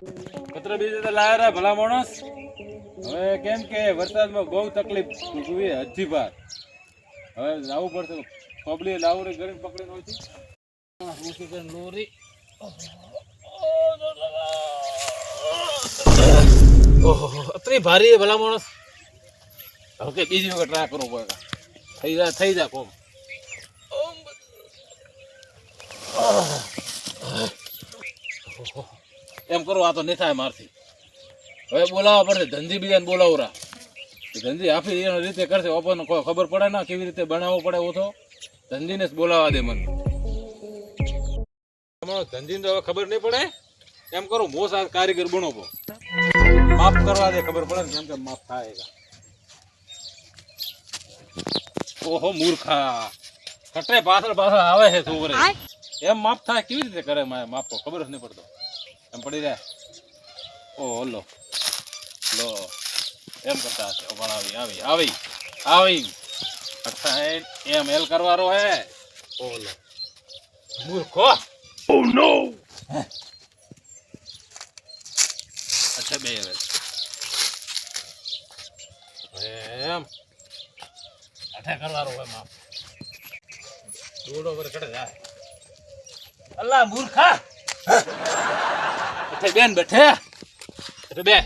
પત્ર બીજે તો રહ્યા ભલા માણસ. હવે કેમ કે વરસાદમાં બહુ તકલીફ ભોગવી હજી ભાર હવે લાવવું પડશે પબ્લિક લાવું રે ગરીબ પકડીને હોય લોરી? ઓહો અત્રી ભારી ભલા માણસ. હવે કે બીજી વખત ટ્રાય કરવો પડે. થઈ જાય થઈ જાય કોમ. એમ કરો આ તો નહીં થાય મારથી. હવે બોલાવવા પડશે ધંધી બીજાને બોલાવરા ધંધી આપી એની રીતે કરશે ઓપન કોઈ ખબર પડે ના કેવી રીતે બનાવવો પડે ઓછો ધંધીને જ બોલાવવા દે મને. તમારો ધંધીને તો હવે ખબર નહીં પડે. એમ કરો મોસ આ કારીગર બનો પો માફ કરવા દે ખબર પડે ને કેમ કે માફ થાય ઓહો મૂર્ખા. કટે પાછળ પાછળ આવે છે છોકરે. એમ માફ થાય કેવી રીતે કરે મારે માફ તો ખબર જ નહીં પડતો. એમ પડી જાય ઓ લો લો. એમ કરતા હશે. પણ આવી આવી આવી આવી. અચ્છા એ- એમ એલ કરવાનો હે. ઓ લો મૂર્ખો. ઓ નો. અચ્છા બે હવે. એમ. અઠે કરવાનો હોય માફ દોડો પર ચડે જાય. અલ્લા મૂર્ખા. બેન બેઠે. બે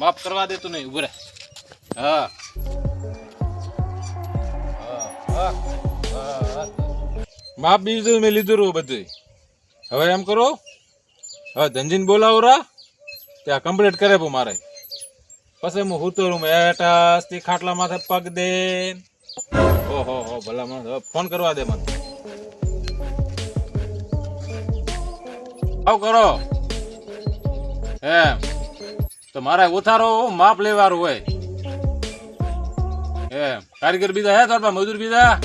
માફ કરવા દેતું નહીં ઉભરે હા. માફ બીજું મેં લીધું રહ્યું બધું હવે એમ કરો. હવે ધનજીને બોલાવો રા. ત્યાં કમ્પ્લીટ કરે પો મારે. પછી હું હુતરું એટાસથી ખાટલા માથે પગ દે. ઓહો, હો ભલા મને ફોન કરવા દે મને. આવ કરો. એમ. તો મારે ઉતારો માપ લેવાનું હોય. એમ. કારીગર બીજા હે તાર મજૂર બીજા?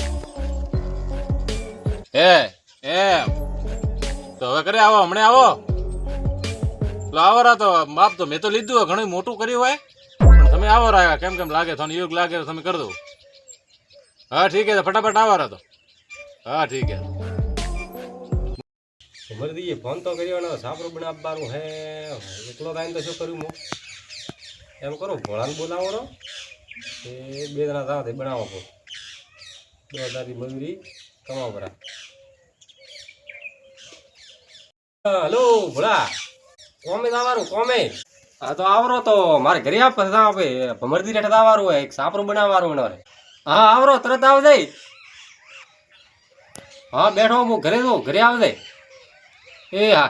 હે, એમ. તો હવે કરે આવો, હમણાં આવો. આવો રા તો. માપ તો મેં તો લીધું ઘણું મોટું કર્યું હોય. પણ તમે આવો રહ્યા કેમ કેમ લાગે? તમને યોગ લાગે તમે કરી દો. હા, ઠીક છે ફટાફટ આવો રા તો. હા, ઠીક છે. મરદીએ ફોન તો કર્યો ને સાપરો બનાવવાનું હે. એકલો થાય તો શું કર્યું હું એમ કરો, ભોળાને બોલાવો એ બે જણા સાથે બનાવો કહો બે હજારની મજૂરી કમાવો બરા હલો, ભોળા. કોમે આવવાનું કોમે? હા તો આવરો તો, મારે ઘરે આપ આપે. ભમરદી રેઠ આવવાનું હોય, એક સાપરો બનાવવાનું હોય હા, આવરો, તરત આવજે. હા, બેઠો, હું ઘરે તો ઘરે આવ જાય એ હા.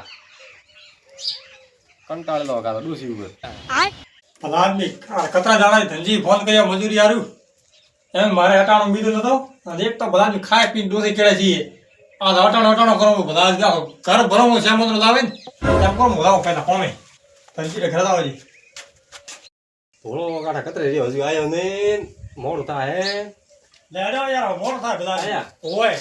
કંટાળેલો કાતો ડૂસી ઉપર આદમી કતરા દાડા ધનજી ફોન કર્યા મજૂરી આર્યું એમ મારે હટાણો બીજો નતો. અને એક તો બધા ખાય પીને ડોસી કેળે છીએ. આ હટાણો હટાણો કરો બધા જ. ઘર ભરવું છે મંત્ર લાવે ને. એમ કરો લાવો પહેલા કોમે. ધનજી ઘરે આવો જી ધોળો કાઢા કતરે રહ્યો? હજુ આવ્યો ને મોડું થાય હે? લે અડો યાર મોડો થાય બધા. ઓય.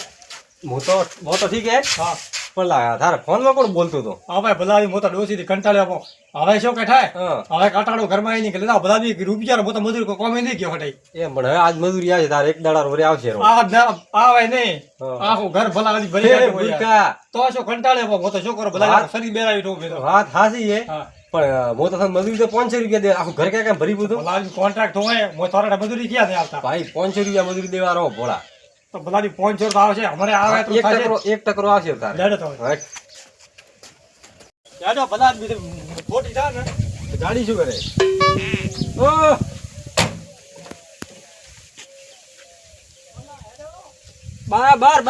હું તો હું તો ઠીક હે. હા. પણ તારે ફોનમાં કોણ બોલતું હતો? આ ભાઈ બધા મોટા ડોસી થી કંટાળ્યો હવે શું કે થાય? હા. હવે કટાડો ઘરમાં લેતા બધા બી રૂપિયા મોટા મજૂર કોમે નહીં ગયો હટાઈ એમ પણ હવે આજ મજૂરી આવે તારે એક દાડા વરે આવશે આવે નહીં. હા. આખું ઘર ભલા બધી ભરી હે. તો શું કંટાળે હું તો શું કરો? વાત- શરીર બેરાવી વાત હાસી હે. હા. પણ હું તો મજૂરી તો પાંચસો રૂપિયા દે આખું ઘર ક્યાં ક્યાં ભરી બધું કોન્ટ્રાક્ટ હોય હું થોડા મજૂરી ક્યાં આવતા? ભાઈ પાંચસો રૂપિયા મજૂરી દેવા રહો ભોળા. તો ભલાની પાંચસો તો આવશે અમારે આવે તો એક ટકરો એક ટકરો આવશે તારે. લેડો તો લેડો ભલા જ બીજું થાય ને. ગાડી શું કરે? ઓ! બાર બાર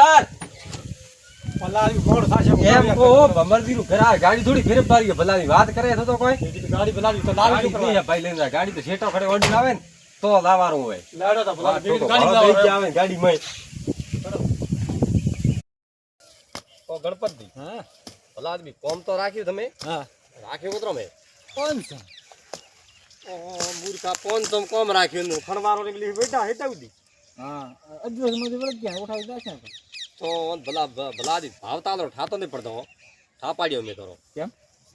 ગાડી થોડી મારી ગઈ ભલાની વાત કરે તો કોઈ? ગાડી ભલાની તો લાવી ભાઈ લઈને ગાડી તો શેઠો ખડે ઓર્ડર આવે ને તો લાવવાનું હોય. ગાડી ભાડો દઈ જ લાવો આવે ને ગાડીમાં ઓ ગણપતિ હા. ભલા આદમી કોમ તો રાખ્યું તમે? હા. રાખ્યું કતરો મેં પાંચસો ઓ મૂર્ખા કોણ તમ કોમ રાખ્યું નું ફણવારો ને પેલી બેટા હેટાવી દી હા. અડધો માંથી વળગ ગયા ઉઠાવી દેશે તો ભલા ભલા આદમી ભાવ તાલો ઠાતો નહીં પડતો થાપાડ્યો ઠા પાડ્યો મેં તારો કેમ?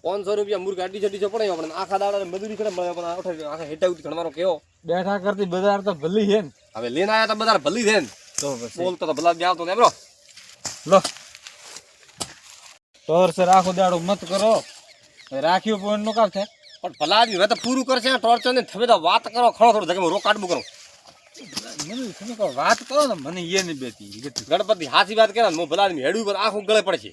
પાંચસો રૂપિયા મૂર્ખ અઢી અઢીસો પડે આપણે આખા દાડા મજૂરી કરે મળે પણ આખા આખા હેટાવી ગણવાનો કેવો? બેઠા કરતી બજાર તો ભલી છે ને. હવે લઈને આયા તો બધા ભલી છે ને. તો બોલતો તો ભલા આવતો ને બરો લો. તોર સર આખો દાડો મત કરો. રાખ્યું ફોન નો કામ થાય. પણ ભલા આદમી હવે તો પૂરું કરશે ટોર્ચર ને તમે તો વાત કરો ખરો થોડું ધકે રો કાઢવું કરો. મને તમે કહો વાત કરો ને મને એ નહીં બેતી ગણપતિ હાથી વાત કરે હું ભલા આદમી હેડું પર આખું ગળે પડશે.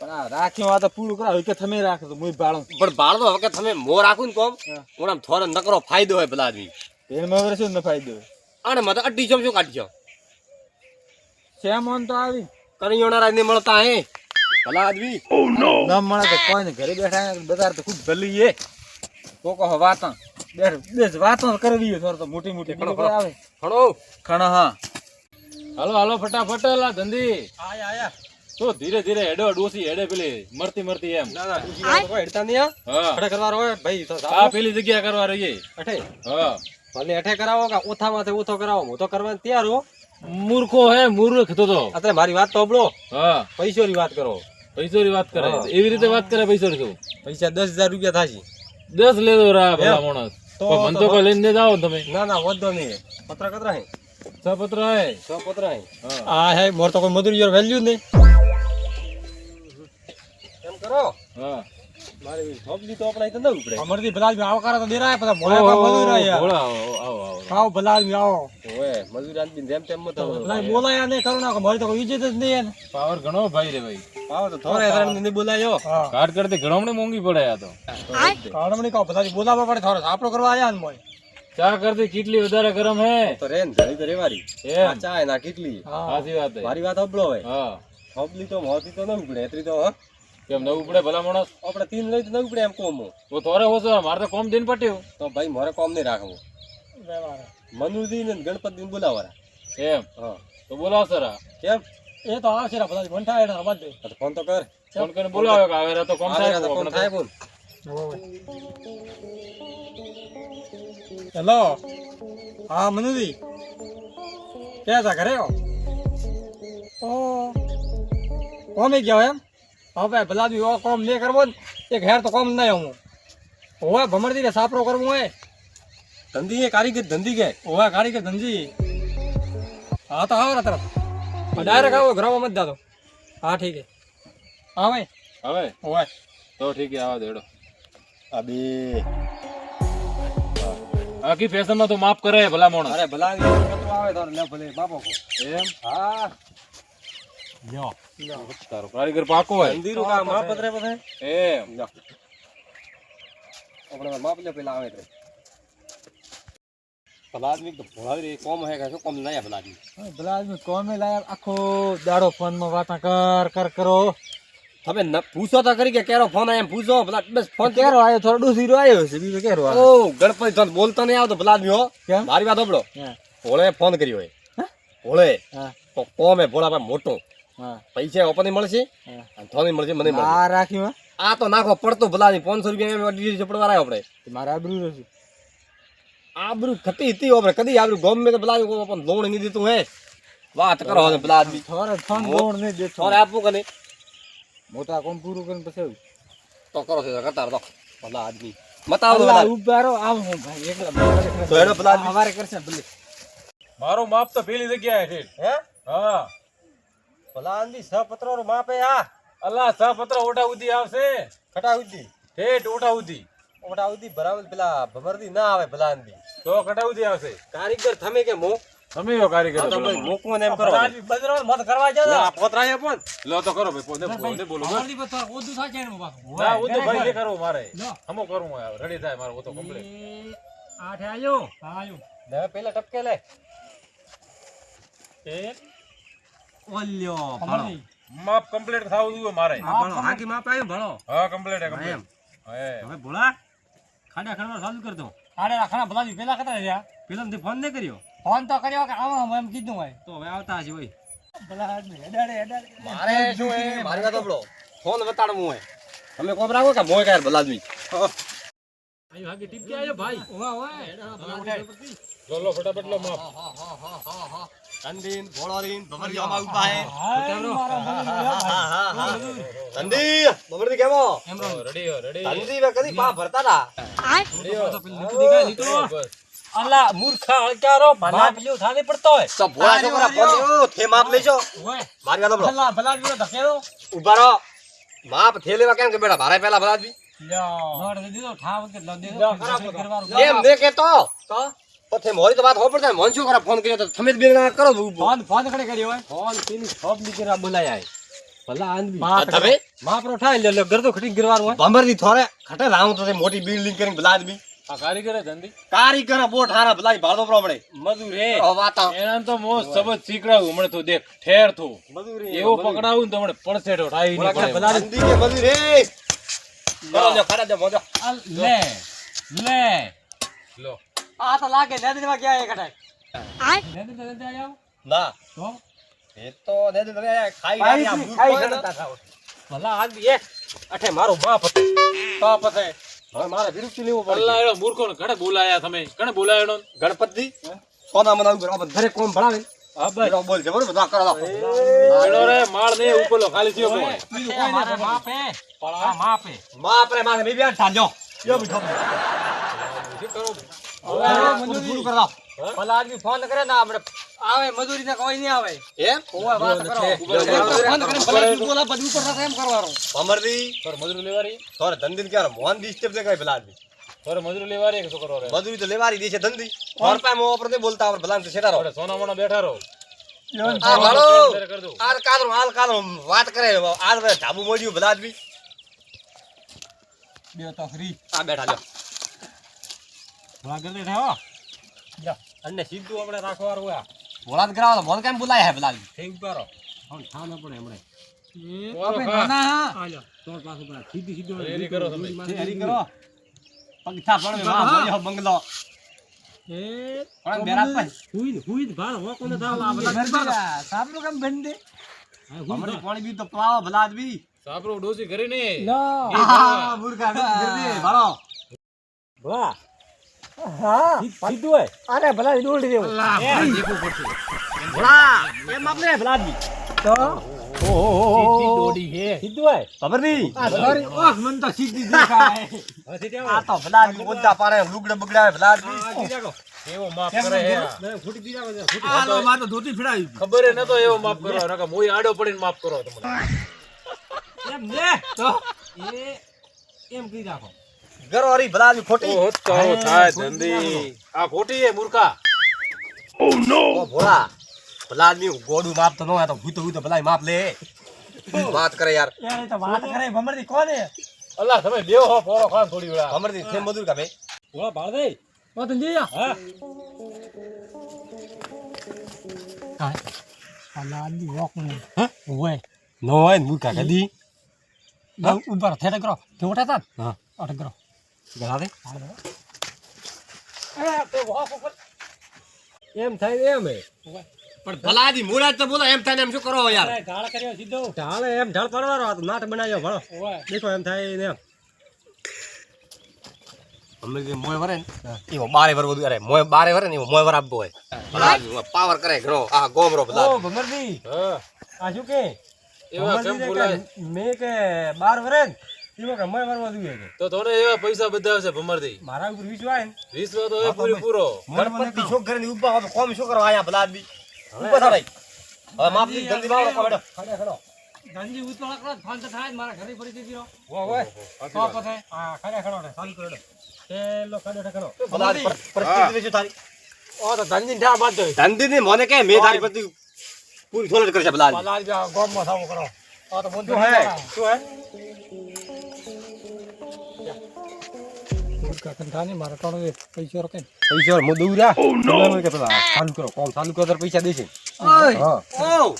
પણ આ રાખ્યું આ તો પૂરું કરાવ કે તમે રાખો તો હું ભાડું પણ બાળનો વખત તમે મો રાખું ને કોમ હા. આમ થોડો નકરો ફાયદો હોય ભલા આદમી તેલમાં વગર શું ન ફાયદો અને મત અઢી છો શું કાઢશો શેમ તો આવી. કરિયોના રાજ ને મળતા હે. ભલા આદમી. ન મળે તો કોઈ ને ઘરે બેઠા બજાર તો ખૂબ ભલી એ કોકો હો વાતો બેર બેસ વાતો કરવી હોય થોડો તો મોટી મોટી ખણો, પેલી આવે. ખણો ખણ હા. હાલો હાલો ફટાફટ લા ધંધી. આયા આયા. તો ધીરે ધીરે હેડો ડોસી હેડે પેલી મરતી મરતી એમ. ના ના તો કોઈ હેડતા નહીં હા? ખડે કરવા હોય ભાઈ તો આ પેલી જગ્યા કરવા રહીએ. અઠે. હા. ભલે અઠે કરાવો કે ઓથામાંથી ઓથો કરાવો. હું તો કરવાની તૈયાર હો મૂર્ખો હે મૂર્ખ તો તો. અત્યારે મારી વાત તો અબળો હા. પૈસોની વાત કરો. પૈસોની વાત કરે એવી રીતે વાત કરે પૈસો શું? પૈસા દસ હજાર રૂપિયા થાશે. દસ લેજો રા ભલા માણસ. તો- મન તો કોઈ લઈને જાઓ ને તમે. ના ના વધો નહીં. પત્ર કતરા હે? છ પત્ર હે. છ પત્ર હે. આ હે મોર તો કોઈ મજૂરી વેલ્યુ નહીં. એમ કરો. હા. મારી થોપલી તો આપણે તો ન ઉપડે. અમરજી ભલાલ આવો કરે તો દેરાય પછી પર મજૂર આવો આવો આવો આવો. ભલા આવો. ઓય મજૂરી આદમી જેમ તેમ મત બોલાયા નહીં કરુણા નાખો મારી તો કોઈ ઇજ્જત જ નહીં પાવર ઘણો ભાઈ રે ભાઈ. આવો તો થોડા હેરાન નહીં બોલાયો. કાટ કરતી ઘણોમણી મોંઘી પડે આ તો. કારણમણી કહો ભલા બોલાવવા પડે થોડો આપણો કરવા આયા ને મોય. ચા કરતી કેટલી વધારે ગરમ હે. તો રેન ધરી તો રેવારી એમ. આ ના કેટલી. સાચી વાત મારી વાત અબળો હોય. હા. થોપલી તો મોતી તો ન ઉપડે એટલી તો કેમ નવું પડે ભલા માણસ? આપણે તીન લઈ તો ન ઉપડે એમ કોમ. તો થોરે મારે તો કોમ દિન પટ્યું. તો ભાઈ મારે કોમ નહીં રાખવું. મનુજી ને ગણપતિ બોલાવવાના. એમ. હા. તો બોલાવ સર. કેમ? એ તો આવશે રે ભલા ફોન થાય એટલે અવાજ દે તો ફોન તો કર. ફોન કરીને બોલાવ્યો કે આવે તો કોમ આવે થાય તો ફોન થાય બોલ. હેલો. હા મનુજી. ક્યાં હતા ઘરે? ઓ. કોમે ગયા એમ? હવે ભલા આદમી ઓ કોમ નહીં કરવો ને એક હેર તો કોમ નહીં હું હોવે ભમરતી ને સાપરો કરવું હોય. ધંધી એ કારીગર ધંધી કે? હોવે કારીગર ધંધી. હા તો આવો તરફ ડાયરેક્ટ આવો ઘરમાં મત દાદો હા ઠીક હે હા ભાઈ હવે ઓવા તો ઠીક છે આવા દેડો. અબે આખી ફેશનમાં તો માફ કરે ભલા માણસ અરે ભલા કતરો આવે તો લે ભલે બાપો કો. એમ? હા. લ્યો. તારો કારીગર પાકો હોય. ધંધીરું કામ માપ પતરે પછી? એમ. આપણે માપ લે પેલા આવે એટલે ભલા આદમી તો ભોળાવી કોમ હે કે કોમ નહીં ભલા આદમી ભલા આદમી કોમે લાયા આખો દાડો ફોનમાં વાતા કર કર કરો. તમે ન પૂછો તો કરી કે કેરો ફોન આયા પૂછો. ભલા બસ ફોન કેરો આયો? થોડો ડૂસીરો આયો છે બીજો કેરો ઓ ગણપતિ તો બોલતો નહીં આવતો ભલા આદમી હો મારી વાત સાંભળો. ભોળે ફોન કર્યો હોય ભોળે. તો કોમે ભોળા મોટો. પૈસા ઓપન મળશે? થોડી મળશે મને આ રાખ્યું આ તો નાખો પડતો ભલા પાંચસો રૂપિયા આપડે ચપડવા આવ્યો આપણે. મારે આબરૂ આબરૂ ખતી હતી આપણે કદી આબરૂ ગોમ મે તો ભલા પણ લોણ નહીં દીધું હે વાત કરો હવે ભલા આદમી થોરે ફોન લોણ નહીં દેતો થોડે આપવું કને મોટા કોમ પૂરું કરીને પછી આવું. તો કરો છે કરતા તો ભલા આદમી ભલા ઊભા રહો આમ હું ભાઈ એકલા તો એનો પેલા આદમી- હવારે કરશે ભલે મારો માપ તો પેલી જગ્યાએ છે હે હા ભલા આદમી છ પત્રો માપે આ અલ્લા છ પત્ર ઓટા ઉધી આવશે ખટા ઉધી ઠેઠ ઓટા ઉધી ઓટા ઉધી બરાબર પેલા ભમરદી ના આવે ભલા આદમી તો કટા ઉધી આવશે. કારીગર થમે કે મો તમે યો કારીગર. આ તો ભાઈ માણસ. ને એમ કરો. બદરો મત કરવા જાય ના, પોતરાય પણ લો તો કરો ભાઈ પોતે પોતે બોલો બસ. બતો પર સાચે એનું પાછું. ના હું ભાઈ જે કરવું મારે. હમો કરું હવે રેડી થાય મારો હું તો complete. આઠે આયો હા આયો દે પેલા ટપકે લે. એક. ઓલ્યો ભમરથી. માપ કમ્પ્લીટ થાવ જોઈએ મારે. ભણો. હાકી માપ આવ્યો ભણો. હા કમ્પ્લીટ હે એમ. કમ્પ્લીટ હવે ભોળા ખાડા ખાડવા ચાલુ કર દો. આડે રાખણા ભલા પેલા કતા રહ્યા. પેલા ફોન નહીં કર્યો? ફોન તો કર્યો કે આવો એમ કીધું હોય. તો હવે આવતા હશે ભાઈ ભલા હેડાડે હેડાડે. મારે શું હે મારી વાત સાંભળો ફોન બતાડવું હોય. તમે કોમ રાખો કે મોય કાય ભલા આદમી? આયો હાગે ટીપકી આયો ભાઈ? ઓવા ઓવા. લો લો ફટાફટ લો માપ. હા હા હા આમાં ઊભા હે. હાય મારા મજૂર ભાઈ. અંદી ભમરી કેમો રેડી હો રેડી અંદી વે કદી પા ભરતા તા બસ અલા મૂર્ખા અળકારો ભલા પેલું થાને પડતો હોય. તો ભોળા છોકરા ફોન થે માપ લેજો. મારી વાત સાંભળો ભલા ભલા આદમીનો ધકેલો ઊભા રહો. માપ થે લેવા કેમ કે બેટા ભારે પેલા ભલા આદમી નોટ દીધો ઠાવ કે ન દીધો લ્યો, કરવાનું? એમ ને કેતો પછી મોરી તો વાત હોપડ થાય મોન શું ખરા ફોન કર્યો તો તમે જ બે જણા કરો. ફોન ફોન કડે કર્યો હોય. ફોન પેલી શોપ નીકળા બોલાયા ભલા આંદવી માં આ તમે? માપરો ઠાઈ લે ઘર તો ખટી ગરવાનું હોય. ભમરથી થોરે ખટે લાવું તો મોટી બિલ્ડિંગ કરીને ભલા આદમી. આ કારીગર ધંધી. કારીગર બોટ હારા ભલા ભાડો પ્રમાણે મજૂર વાતા. એના તો મો સબત શીખડાવું હમણે તો દેખ ઠેર થો. મજૂરી એવો પકડાવું ને તો હમણાં પડસેટો ઠાઈ ની પડે. આંદી કે મજૂર ખરા દે મોજો લે લે. લો. આ તો લાગે નદી માં ગયા નદી આયા. ના. તો? એ તો દે દે દે ખાઈ ખાઈ ખાઈ ગયા. ભલા આદમી એ. અઠે મારો બાપ હતો. તો પછી હવે મારે વિરુક્તિ લેવું પડે. ભલા એનો મૂર્ખો ને ઘણે બોલાયા તમે? ઘણે બોલાયો ગણપતિ સોના મનાવું કરો આપણે ઘરે કોમ ભણાવે? હા બસ. બોલ છે બરોબર બધા કરો એનો રે માળ ને ખાલી થયો કોઈ માપે આ માપે. માં આપણે માથે બેન યો બીઠો પૂરું કરો? આદમી ફોન કરે ને આપણે. આવે મજૂરી ને કોઈ નહીં આવે. એમ? વાત કરો. ફોન કરીને ભલા બોલા બધું ઉપર એમ કરવાનું. ભમરદી થોર મજૂરી લેવારી? થોરે ધંધી ક્યારે મોહન ડિસ્ટર્બ છે કઈ ભલા આદમી. થોરે મજૂરી લેવારી કે મજૂરી તો લેવારી છે ધંધી. મો આપણે બોલતા આપણે ભલા રહો સોના મોના બેઠા રહો. આ. આર કાદરો હાલ. કાદરો વાત કરે આર વે ઢાબુ મોડ્યું ભલા આદમી. બે તો ફ્રી આ બેઠા લ્યો. ભલા ગલે થાઓ અને સીધું આપણે રાખવાનું હોય ભોળાત કરાવો મોન કેમ બોલાય હે આદમી થઈ ઉપારો આપણે નાના હા. તો પાછો પેલા સીધી સીધો રેડી કરો તમે. હરી કરો. પંખા પણ માં બોલ્યો બંગલો. એ? પણ બેરાત પાસે હુઈ હુઈ ભાળ હો કોને થાવ આ બધા સાબરો કેમ બંધ? હમણાં પાણી બી તો પલાવો ભલા આદમી સાપરો ડોસી ઘરે ને. આ મૂર્ખા ગરદી ભાળો. ભલા હા. સીધું હોય. અરે ભલા દોડી દેવું. ભલા. એમ આપણે ભલા. તો? ખબર નહીં આ સોરી ઓહ મન તો સીધી દેખાય. આ તો ભલા આદમી ઓદા પાડે લુગડે બગડાવે ભલા આદમી એવો માફ કરે હે. ફૂટી દીધા ફૂટી આ માં તો ધોતી ફેડાવી ખબર એ નતો એવો માફ કરો. નકર મોય આડો પડીને માફ કરો એમ ને? તો? એમ કી રાખો. ગરો હરી ભલા આદમી ખોટી? ઓ તો થાય ધંધી. આ ખોટી હે મૂર્ખા. ઓ ભોળા ભલા આદમી ગોડું માપ તો ન હોય તો ભૂતો ભૂતો ભલા માપ લે. વાત કરે યાર? યાર એ તો વાત કરે ભમરદી કોને? અલ્લા તમે બેવ હો પોરો ખાન થોડી વેળા. અમરથી થેમ મજૂર ભાઈ ઓલા ભાળ દે ઓ ધંધી હા. કાય અલાદી વોક ને. હા? ઓય નો હોય મૂર્ખા કદી? ઉપર થેડે કરો તે ઉઠા તા હા. અટ કરો ઉપર એમ થાય એમ પણ ભલાજી આદમી તો બોલો એમ થાય એમ શું કરો યાર? ઢાળ કર્યો સીધો. ઢાળ એમ ઢાળ પડવાનો હતો નાટ બનાવ્યો ભણો. દેખો એમ થાય ને એમ. અમે જે મોય વરે ને એવો બારે વર બધું અરે મોય બારે વરે ને એવો મોય વર આપવો હોય. પાવર કરે ઘરો આ ગોમરો ભલા ઓ ભમરદી હા. આ શું કે? એવા કેમ બોલાય? મેં કે 12 વરે ને કે મય વરવા દુએ કે તો તને એવા પૈસા બધાવશે ભમરથી. મારા ઉપર વિશ્વાસ ને. વિશ્વ તો એ પૂરી પૂરો. ગણપતિ શું કરે ઊભા તો કોમ શું આયા ભલા આદમી? ઊભા થાવ હવે માપની જલ્દી બાવડો કોમેડો ખડે ખડો. ગંજી ઉતળા કરો ફોન તો થાય મારા ઘરે પડી દીધી ઓ ઓય તો પછી આ ખડે ખડો ને ચાલુ કરો પેલો ખડે ખડો ભલા પરિસ્થિતિ વિશે તારી? ઓ તો ધંધી ઢા બાદ દો ધંધી મને કે મેં તારી પ્રતિ પૂરી થોડી કરશે ભલા પલાજ ગોમમાં સામો કરો. આ તો બંધ હે? શું હે? કંઠાની મારા ટોણો પૈસો રકે પૈસા મો દઉં રહ્યા કે પેલા ચાલુ કરો કોમ ચાલુ કરો ત્યારે પૈસા દેશે. હા. ઓ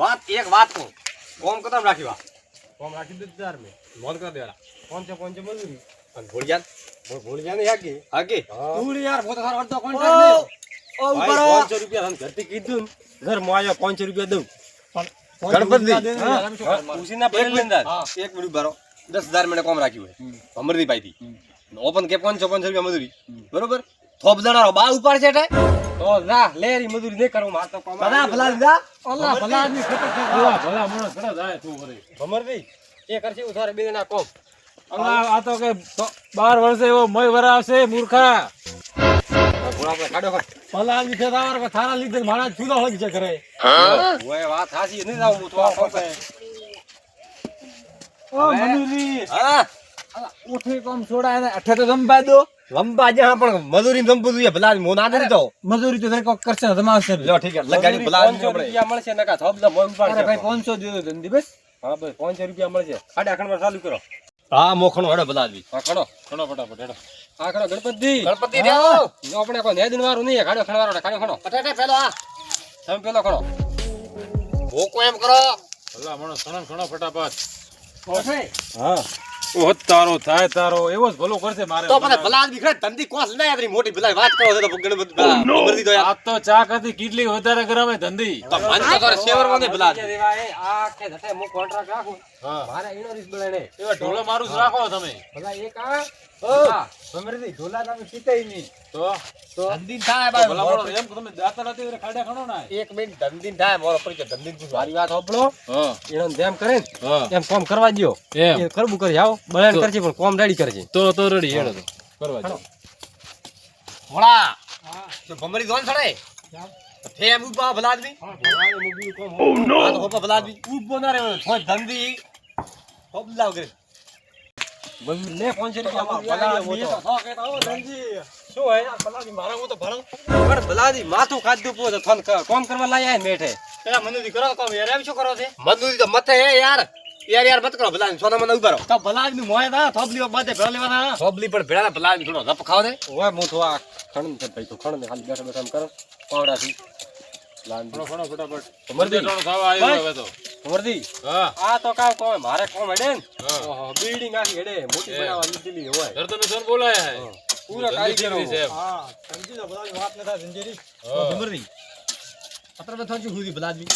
વાત એક વાત કહું. કોમ કદમ રાખી વા. કોમ રાખી દીધું તાર મેં. મોન કર દેવાના. કોણ છે કોણ છે મજૂરી અને ભોળિયાન ભોળિયાન હાકી. હાકી? તું યાર પોતે તારો અડધો કોન્ટ્રાક્ટ ઓ ઉપર પાંચસો રૂપિયા તને ઘરથી કીધું ઘરમાં આવ્યો પાંચસો રૂપિયા દઉં. ગણપતિ ઉસીના એક મિનિટ. ભરો દસ હજાર મને કોમ રાખ્યું હોય અમરદી પાઈથી ઓપન કે પાંચસો પાંચસો રૂપિયા મજૂરી. બરોબર? થોપ દણારો બા ઉપર છે તો ના લેરી મજૂરી નહીં કરું માર તો કોમ બધા ભલા દીધા અલ્લાહ ભલા આદમી ભલા ભલા માણસ ઘણા જાય તું વરે અમરદી એ કરશે ઉધારે બે ના કોમ. અલ્લા આ તો કે 12 વર્ષે એવો મય મૂર્ખા. ભલા આદમી છે તાર થારા લીધે મારા ચૂલો હોય છે કરે ઓય વાત હાસી નહીં જાવ તો આ ઓ મનુરી હા? ઉઠી કોમ છોડાય ને અઠે તો જમવા દો. લંબા જ્યાં પણ મજૂરી જમવું જોઈએ ભલા મો ના દે તો મજૂરી તો દરેક કરશે જમાવશે. લો ઠીક છે લગાડી ભલા રૂપિયા મળશે નકા થોબલા મોન અરે પાડશે ભાઈ પાંચસો દીધો ધંધી બસ. હા ભાઈ પાંચસો રૂપિયા મળશે. ખાડા ખણવા ચાલુ કરો. હા મોખણો હડો ભલા હા ખણો ઘણો ફટાફટ હેડો. હા ખણો ગણપતિ ગણપતિ જો આપણે કોઈ નેદન વાળું નહીં ખાડો ખણવાળો ખાડો ખણો. પટાટા પેલો આ તમે પેલો ખણો ભોકો એમ કરો. ભલા માણસ ઘણો ઘણો ફટાફટ. હા. ઓ તારો થાય તારો. એવો જ ભલો કરશે મારે તો મને ભલા આદમી ખરે? ધંધી કોસ ના યાદરી મોટી ભલાઈ વાત કરો છો તો ગણપતિ ભલા તો યાર. આ તો ચા કરતી કેટલી વધારે ગરમે ધંધી? તો મન તો કરે શેવરવા ને ભલા આ કે જતે હું કોન્ટ્રાક્ટ રાખું. મારે એનો રીસ બળાને એવા ઢોલા મારું જ રાખો તમે. ભલા એક આ. ઓ ભમરડી ઢોલા તમે પીતાય નહીં. તો? ધંધી થાય તો ભલા બોલો એમ તમે દાતા નથી રે ખાડા ખણો ના એક મિનિટ ધંધી થાય મારો પરિચય ધંધીન પૂછવા મારી વાત હોપળો હા. એનો જેમ કરે ને એમ કોમ કરવા દયો. એમ. એ કરબુ કરી આવો. બળાન કરજે પણ કોમ રેડી કરજે. તો તો રેડી હેડો તો. કરવા દો મોળા તો ભમરી જોન છડે થે એમ ઊભા ભલા આદમી. હા તો હોપા ભલા આદમી. ઊભો ના રે થોય ધંધી હોપ લાવ કરે લે પાંચસો રૂપિયા તો થો તો ધંધી શું હે આદમી મારા હું તો ભરમ પણ ભલાદી માથું ખાધું પૂછો ફોન કર કોમ કરવા લાયા મેઠે પેલા મજૂરી કરો કામ યાર એમ શું કરો છે મજૂરી તો મથે હે યાર યાર યાર મત કરો ભલા આદમી સોના મને ઊભા રહો તો ભલા મોય ના થોબલી બાતે ભલા લેવાના થોબલી પણ ભેળા ખાવ દે હું તો આ ખણ તો બેઠા બેઠા કરો પાવડાથી લાન ખણો ખણો ફટાફટ મરદી. થવા આવ્યો હવે તો. વર્દી હા. આ તો કામ કોમે મારે કોમ હેડે ને? ઓહો બિલ્ડિંગ આખી હેડે. મોટી બનાવવા લીધેલી હોય. ઘર તમે જોન બોલાયા હે. પૂરા કારીગરો. છે હા ધંધી તો બધાની વાત ન થાય ધંધીની. હા. ભમરી પત્રમાં થોડું સુધી ભલા આદમી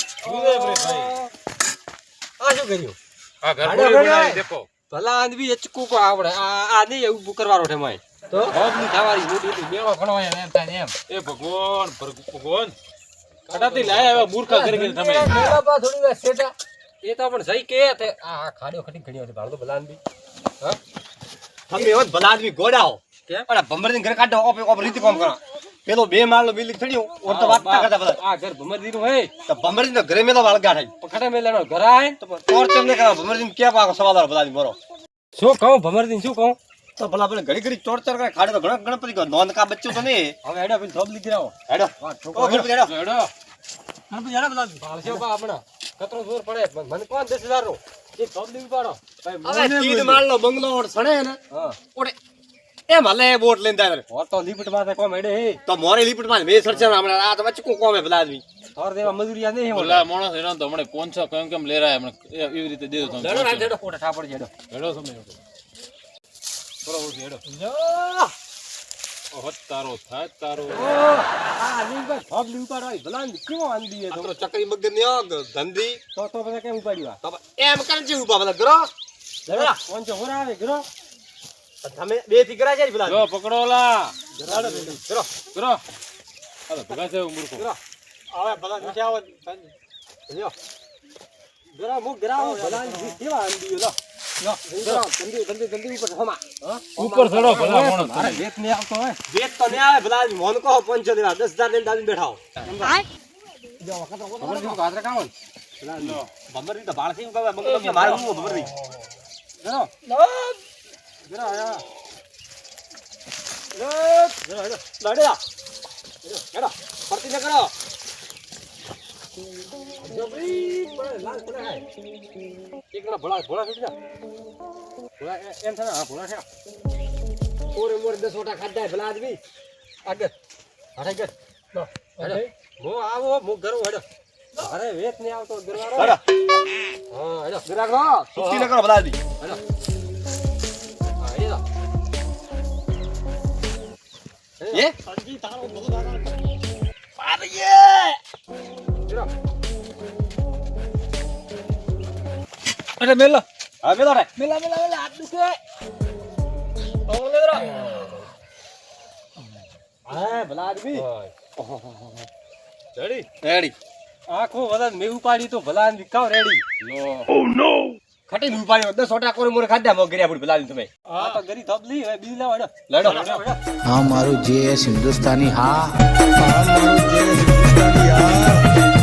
આ શું કર્યું? આ ઘર હાડો પૂરી ઘર બનાવી દેખો. ભલા આદમી એચકું કો આવડે. આ આ નહીં એવું કરવાનો છે માય તો? હોબની થવાની મોટી મોટી. બેવા ઘણો એમ એમ થાય ને એમ એ ભગવાન ભગવાન. કટાતી લાય હવે મૂર્ખા કરી કરી તમે. થોડી વાર સેટા. એ તો પણ સહી કે તે આ ખાડો ખટી ઘણી હતી ભાડો ભલા આદમી હા? તમે એવો ભલા આદમી ગોડાઓ. કેમ? અરે ભમરી ઘર કાઢો ઓપ ઓપ રીતિ કોમ કરો. પેલો બે માળનો બિલ્ડિંગ થડ્યો ઓર તો વાત ના કરતા બધા. આ ઘર ભમરદીનું હે તો ભમરી નો ઘરે મેલો વાળગા થાય ખટા મેલાનો ઘર આય. તો ટોર્ચ એમને કરવા ભમરી કે પાકો સવાલ ભલા આદમી શું કહું ભમરદીન શું કહું? તો ભલા ભલે ઘડી ઘડી ચોર કરે ખાડે તો ઘણા ગણપતિ કહો નોંધ કા બચ્ચું તો નહીં. હવે હેડો ભાઈ ધોબ લીધી રાવો હેડો. ઓ ગણપતિ હેડો. હેડો. ગણપતિ હેડો આદમી. ભાળશે બા આપણા કતરો જોર પડે. મને કોણ દસ હજાર નો એક ધોબ લીધી પાડો ભાઈ હવે તીડ માળનો બંગલો ઓર સણે ને. હા. ઓડે એમ હલે બોટ લઈને જાય હોર તો લીપટ માથે કોમ હેડે હે. તો મોરે લીપટ માથે મે સરચે હમણાં આ તો બચ્ચું કોમે ભલા આદમી થોર દેવા મજૂરી આ નહીં ઓલા માણસ એનો તો હમણાં પોનસો કેમ કેમ લેરાય રહ્યા એવી રીતે દે દો તમે. હેડો. હેડો કોટા ઠાપડ હેડો. હેડો તમે છે, હેડો. ઓહો, તારો થાય તારો. આ ધોબ લીધી પાડો ભલા કેવો આંદી તો? ચકરી મગરની ધંધી. તો તો બધા કેમ ઉપાડ્યા તો એમ કરજે ઊભા ભલા કરો હેડો કોણ છે? હોર આવે ગરો. તમે બેથી કરા જાય ભલા જો પકડો ઓલા. કરો કરો હાલો ભગા છે મૂર્ખો. હવે બધા નીચે આવો લ્યો ગરા મુક ગરાવો ભલા કેવા આંદી લો. ઉપર ચડો ભલા માણસ મારે. વેત નહીં આવતો હોય. વેત તો નહીં આવે ભલા મોન કહો પંચો દેવા. દસ હજાર લઈને બેઠા ન કરો. જબરી પડે લાલ પડે હાય એક ના ભોળા ભોળા થઈ જા ભોળા એમ થાય હા ભોળા છે ઓરે મોરે દસ ઓટા ખાધા ભલા આદમી આગળ હાથે ગર હેડો મો આવો મો ઘરો હેડો અરે વેત નહીં આવતો ગરવારો હેડો. હા હેડો ગરાક રો સુસ્તી ન કરો ભલા આદમી. હેડો હા હેડો એ? ધંધી તારો બધું તારા હેડો અરે મેલો હા, મેલો રે. મેલા મેલા મેલા હાથ દુખે હા, ભલા આદમી. Ready ready. આખો વદન મેં ઉપાડી તો ભલા આદમી કાવ રેડી લો ખટીને ઉપાડ્યો. દસ ઓટા કોરે મોરે ખાધા, મો ગરિયા ભલા તમે. આ તો ગરી ધબલી હવે બીજી લાવ હેડો લડો. હા મારું જે હિન્દુસ્તાની હા મારું જે હિન્દુસ્તાની યાર